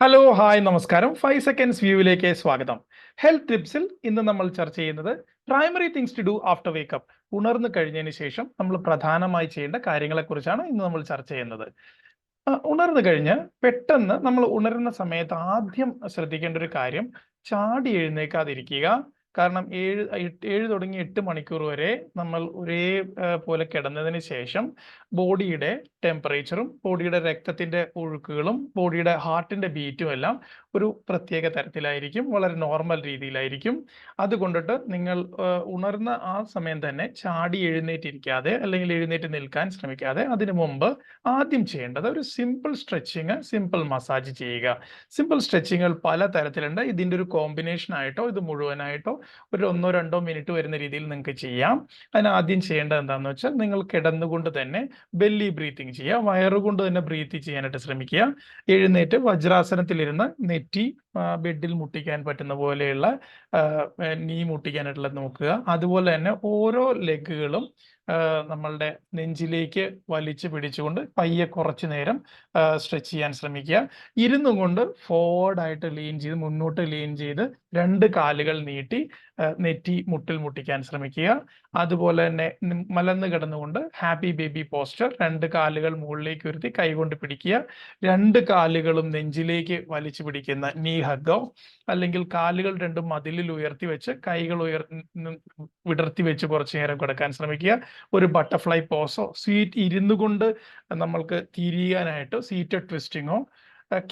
Hello hi നമസ്കാരം. Five seconds വ്യൂവിലേക്ക് സ്വാഗതം. ഹെൽത്ത് ടിപ്സിൽ ഇന്ന് നമ്മൾ ചർച്ച ചെയ്യുന്നത് primary things to do after wake up ഉണർന്നു കഴിഞ്ഞതിന് ശേഷം നമ്മൾ പ്രധാനമായി ചെയ്യേണ്ട കാര്യങ്ങളെക്കുറിച്ചാണ് ഇന്ന് നമ്മൾ ചർച്ച ചെയ്യുന്നത്. ഉണർന്നു കഴിഞ്ഞ് പെട്ടെന്ന് നമ്മൾ ഉണരുന്ന സമയത്ത് ആദ്യം ശ്രദ്ധിക്കേണ്ട ഒരു കാര്യം ചാടി എഴുന്നേക്കാതിരിക്കുക. കാരണം ഏഴ് ഏഴ് തുടങ്ങി എട്ട് മണിക്കൂർ വരെ നമ്മൾ ഒരേ പോലെ കിടന്നതിന് ശേഷം ബോഡിയുടെ ടെമ്പറേച്ചറും ബോഡിയുടെ രക്തത്തിന്റെ ഒഴുക്കുകളും ബോഡിയുടെ ഹാർട്ടിന്റെ ബീറ്റും എല്ലാം ഒരു പ്രത്യേക തരത്തിലായിരിക്കും വളരെ നോർമൽ രീതിയിലായിരിക്കും. അതുകൊണ്ടിട്ട് നിങ്ങൾ ഉണർന്ന ആ സമയം തന്നെ ചാടി എഴുന്നേറ്റിരിക്കാതെ അല്ലെങ്കിൽ എഴുന്നേറ്റ് നിൽക്കാൻ ശ്രമിക്കാതെ അതിനു മുമ്പ് ആദ്യം ചെയ്യേണ്ടത് ഒരു സിമ്പിൾ സ്ട്രെച്ചിങ് സിമ്പിൾ മസാജ് ചെയ്യുക. സിമ്പിൾ സ്ട്രെച്ചിങ്ങുകൾ പല തരത്തിലുണ്ട്. ഇതിന്റെ ഒരു കോമ്പിനേഷൻ ആയിട്ടോ ഇത് മുഴുവനായിട്ടോ ഒരു ഒന്നോ രണ്ടോ മിനിറ്റ് വരുന്ന രീതിയിൽ നിങ്ങൾക്ക് ചെയ്യാം. അതിന് ആദ്യം ചെയ്യേണ്ടത് എന്താണെന്ന് വെച്ചാൽ നിങ്ങൾ കിടന്നുകൊണ്ട് തന്നെ ബെല്ലി ബ്രീത്തിങ് ചെയ്യുക വയറുകൊണ്ട് തന്നെ ബ്രീത്ത് ചെയ്യാനായിട്ട് ശ്രമിക്കുക. എഴുന്നേറ്റ് വജ്രാസനത്തിലിരുന്ന് നെറ്റി ബെഡിൽ മുട്ടിക്കാൻ പറ്റുന്ന പോലെയുള്ള നീ മുട്ടിക്കാനായിട്ടുള്ള നോക്കുക. അതുപോലെ തന്നെ ഓരോ ലെഗുകളും നമ്മളുടെ നെഞ്ചിലേക്ക് വലിച്ചു പിടിച്ചുകൊണ്ട് പയ്യെ കുറച്ച് നേരം സ്ട്രെച്ച് ചെയ്യാൻ ശ്രമിക്കുക. ഇരുന്നു കൊണ്ട് ഫോർവേഡ് ആയിട്ട് ലീൻ ചെയ്ത് മുന്നോട്ട് ലീൻ ചെയ്ത് രണ്ട് കാലുകൾ നീട്ടി നെറ്റി മുട്ടിൽ മുട്ടിക്കാൻ ശ്രമിക്കുക. അതുപോലെ തന്നെ മലന്ന് കിടന്നുകൊണ്ട് ഹാപ്പി ബേബി പോസ്റ്റർ രണ്ട് കാലുകൾ മുകളിലേക്ക് ഉയർത്തി കൈകൊണ്ട് പിടിക്കുക. രണ്ട് കാലുകളും നെഞ്ചിലേക്ക് വലിച്ചു പിടിക്കുന്ന നീ ഹഗ്ഗോ അല്ലെങ്കിൽ കാലുകൾ രണ്ടും മതിലിൽ ഉയർത്തി വെച്ച് കൈകൾ ഉയർ വിടർത്തി വെച്ച് കുറച്ചു നേരം കിടക്കാൻ ശ്രമിക്കുക. ഒരു ബട്ടർഫ്ലൈ പോസോ സീറ്റ് ഇരുന്നു കൊണ്ട് നമ്മൾക്ക് തിരിയാനായിട്ട് സീറ്റ് ട്വിസ്റ്റിങ്ങോ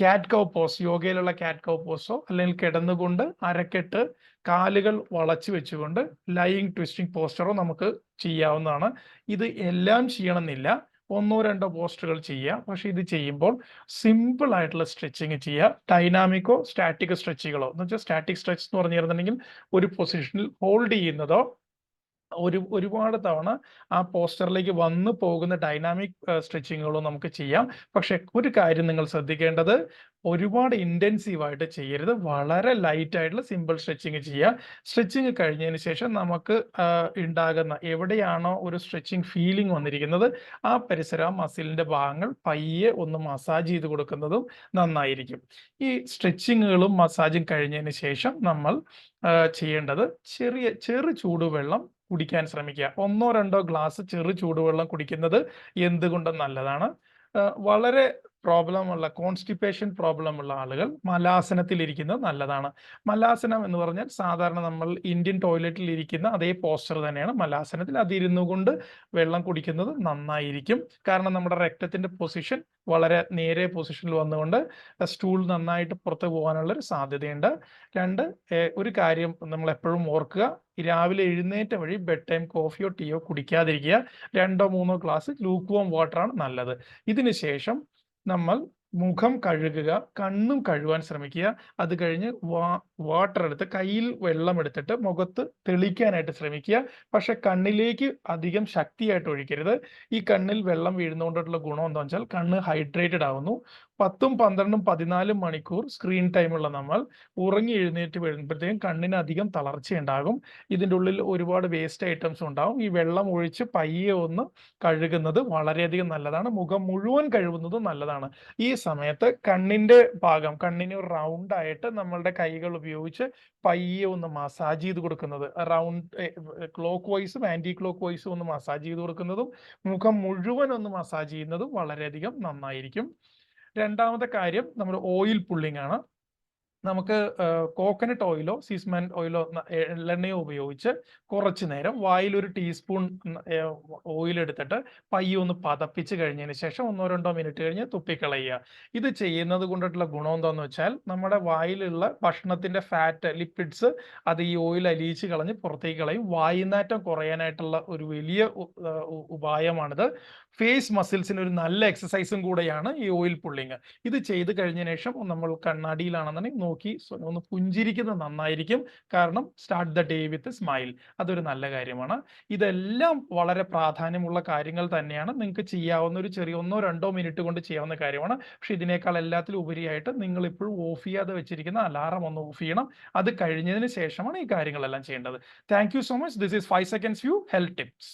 കാറ്റ് കൗ പോസ് യോഗയിലുള്ള കാറ്റ് കൗ പോസോ അല്ലെങ്കിൽ കിടന്നുകൊണ്ട് അരക്കെട്ട് കാലുകൾ വളച്ചു വെച്ചുകൊണ്ട് ലൈയിങ് ട്വിസ്റ്റിംഗ് പോസ്റ്ററോ നമുക്ക് ചെയ്യാവുന്നതാണ്. ഇത് എല്ലാം ചെയ്യണമെന്നില്ല. ഒന്നോ രണ്ടോ പോസ്റ്ററുകൾ ചെയ്യുക. പക്ഷെ ഇത് ചെയ്യുമ്പോൾ സിമ്പിൾ ആയിട്ടുള്ള സ്ട്രെച്ചിങ് ചെയ്യുക. ഡൈനാമിക്കോ സ്റ്റാറ്റിക് സ്ട്രെച്ചുകളോ എന്ന് വെച്ചാൽ സ്റ്റാറ്റിക് സ്ട്രെച്ച് എന്ന് പറഞ്ഞിരുന്നുണ്ടെങ്കിൽ ഒരു പൊസിഷനിൽ ഹോൾഡ് ചെയ്യുന്നതോ ഒരു ഒരുപാട് തവണ ആ പോസ്റ്ററിലേക്ക് വന്നു പോകുന്ന ഡൈനാമിക് സ്ട്രെച്ചിങ്ങുകളും നമുക്ക് ചെയ്യാം. പക്ഷെ ഒരു കാര്യം നിങ്ങൾ ശ്രദ്ധിക്കേണ്ടത് ഒരുപാട് ഇന്റൻസീവ് ആയിട്ട് ചെയ്യരുത്. വളരെ ലൈറ്റ് ആയിട്ടുള്ള സിമ്പിൾ സ്ട്രെച്ചിങ് ചെയ്യുക. സ്ട്രെച്ചിങ് കഴിഞ്ഞതിന് ശേഷം നമുക്ക് ഉണ്ടാകുന്ന എവിടെയാണോ ഒരു സ്ട്രെച്ചിങ് ഫീലിംഗ് വന്നിരിക്കുന്നത് ആ പരിസരം ആ മസിലിന്റെ ഭാഗങ്ങൾ പയ്യെ ഒന്ന് മസാജ് ചെയ്ത് കൊടുക്കുന്നതും നന്നായിരിക്കും. ഈ സ്ട്രെച്ചിങ്ങുകളും മസാജും കഴിഞ്ഞതിന് ശേഷം നമ്മൾ ചെയ്യേണ്ടത് ചെറിയ ചെറു ചൂടുവെള്ളം കുടിക്കാൻ ശ്രമിക്കുക. ഒന്നോ രണ്ടോ ഗ്ലാസ് ചെറു ചൂടുവെള്ളം കുടിക്കുന്നത് എന്തുകൊണ്ടും നല്ലതാണ്? വളരെ പ്രോബ്ലം ഉള്ള കോൺസ്റ്റിപ്പേഷൻ പ്രോബ്ലം ഉള്ള ആളുകൾ മലാസനത്തിൽ ഇരിക്കുന്നത് നല്ലതാണ്. മലാസനം എന്ന് പറഞ്ഞാൽ സാധാരണ നമ്മൾ ഇന്ത്യൻ ടോയ്ലറ്റിൽ ഇരിക്കുന്ന അതേ പോസ്റ്റർ തന്നെയാണ് മലാസനത്തിൽ. അതിരുന്നു കൊണ്ട് വെള്ളം കുടിക്കുന്നത് നന്നായിരിക്കും. കാരണം നമ്മുടെ രക്തത്തിന്റെ പൊസിഷൻ വളരെ നേരെ പൊസിഷനിൽ വന്നുകൊണ്ട് സ്റ്റൂൾ നന്നായിട്ട് പുറത്ത് പോകാനുള്ള ഒരു സാധ്യതയുണ്ട്. രണ്ട് ഒരു കാര്യം നമ്മൾ എപ്പോഴും ഓർക്കുക രാവിലെ എഴുന്നേറ്റ വഴി ബെഡ് ടൈം കോഫിയോ ടീയോ കുടിക്കാതിരിക്കുക. രണ്ടോ മൂന്നോ ഗ്ലാസ് ലൂക്ക് വോം വാട്ടറാണ് നല്ലത്. ഇതിന് ശേഷം നമ്മൾ മുഖം കഴുകുക കണ്ണും കഴുകാൻ ശ്രമിക്കുക. അത് കഴിഞ്ഞ് വാ വാട്ടർ എടുത്ത് കയ്യിൽ വെള്ളം എടുത്തിട്ട് മുഖത്ത് തെളിക്കാനായിട്ട് ശ്രമിക്കുക. പക്ഷെ കണ്ണിലേക്ക് അധികം ശക്തിയായിട്ട് ഒഴിക്കരുത്. ഈ കണ്ണിൽ വെള്ളം വീഴുന്നതുകൊണ്ടുള്ള ഗുണം എന്താ വെച്ചാൽ കണ്ണ് ഹൈഡ്രേറ്റഡ് ആവുന്നു. പത്തും പന്ത്രണ്ടും പതിനാലും മണിക്കൂർ സ്ക്രീൻ ടൈമുള്ള നമ്മൾ ഉറങ്ങി എഴുന്നേറ്റ് വരുമ്പോഴത്തേക്കും കണ്ണിന് അധികം തളർച്ചയുണ്ടാകും ഇതിന്റെ ഉള്ളിൽ ഒരുപാട് വേസ്റ്റ് ഐറ്റംസ് ഉണ്ടാകും ഈ വെള്ളം ഒഴിച്ച് പയ്യെ ഒന്ന് കഴുകുന്നത് വളരെയധികം നല്ലതാണ്. മുഖം മുഴുവൻ കഴുകുന്നത് നല്ലതാണ്. ഈ സമയത്ത് കണ്ണിന്റെ ഭാഗം കണ്ണിന് റൗണ്ട് ആയിട്ട് നമ്മളുടെ കൈകൾ ഉപയോഗിച്ച് പയ്യെ ഒന്ന് മസാജ് ചെയ്ത് കൊടുക്കുന്നത്. റൗണ്ട് ക്ലോക്ക് വൈസും ആന്റി ക്ലോക്ക് വൈസും ഒന്ന് മസാജ് ചെയ്ത് കൊടുക്കുന്നതും മുഖം മുഴുവൻ ഒന്ന് മസാജ് ചെയ്യുന്നതും വളരെയധികം നന്നായിരിക്കും. രണ്ടാമത്തെ കാര്യം നമ്മുടെ ഓയിൽ പുള്ളിംഗ് ആണ്. നമുക്ക് കോക്കനട്ട് ഓയിലോ സീസ്മെൻ ഓയിലോ എള്ളെണ്ണയോ ഉപയോഗിച്ച് കുറച്ച് നേരം വായിൽ ഒരു ടീസ്പൂൺ ഓയിൽ എടുത്തിട്ട് പയ്യെ ഒന്ന് പതപ്പിച്ച് കഴിഞ്ഞതിന് ശേഷം ഒന്നോ രണ്ടോ മിനിറ്റ് കഴിഞ്ഞ് തുപ്പിക്കളയുക ഇത് ചെയ്യുന്നത് കൊണ്ടിട്ടുള്ള ഗുണം എന്താന്ന് വെച്ചാൽ നമ്മുടെ വായിലുള്ള ഭക്ഷണത്തിന്റെ ഫാറ്റ് ലിപ്പിഡ്സ് അത് ഈ ഓയിൽ അലിയിച്ച് കളഞ്ഞ് പുറത്തേക്ക് കളയും. വായുനാറ്റം കുറയാനായിട്ടുള്ള ഒരു വലിയ ഉപായമാണിത്. ഫേസ് മസിൽസിന് ഒരു നല്ല എക്സസൈസും കൂടെയാണ് ഈ ഓയിൽ പുള്ളിങ് ഇത് ചെയ്ത് കഴിഞ്ഞതിന് ശേഷം നമ്മൾ കണ്ണാടിയിലാണെന്നുണ്ടെങ്കിൽ നോക്കി ഒന്ന് പുഞ്ചിരിക്കുന്നത് നന്നായിരിക്കും. കാരണം start the day with smile അതൊരു നല്ല കാര്യമാണ്. ഇതെല്ലാം വളരെ പ്രാധാന്യമുള്ള കാര്യങ്ങൾ തന്നെയാണ്. നിങ്ങൾക്ക് ചെയ്യാവുന്ന ഒരു ചെറിയ ഒന്നോ രണ്ടോ മിനിറ്റ് കൊണ്ട് ചെയ്യാവുന്ന കാര്യമാണ്. പക്ഷെ ഇതിനേക്കാൾ എല്ലാത്തിലും ഉപരിയായിട്ട് നിങ്ങൾ ഇപ്പോഴും ഓഫ് ചെയ്യാതെ വെച്ചിരിക്കുന്ന അലാറം ഒന്ന് ഓഫ് ചെയ്യണം. അത് കഴിഞ്ഞതിന് ശേഷമാണ് ഈ കാര്യങ്ങളെല്ലാം ചെയ്യേണ്ടത്. Thank you so much this is five seconds view health tips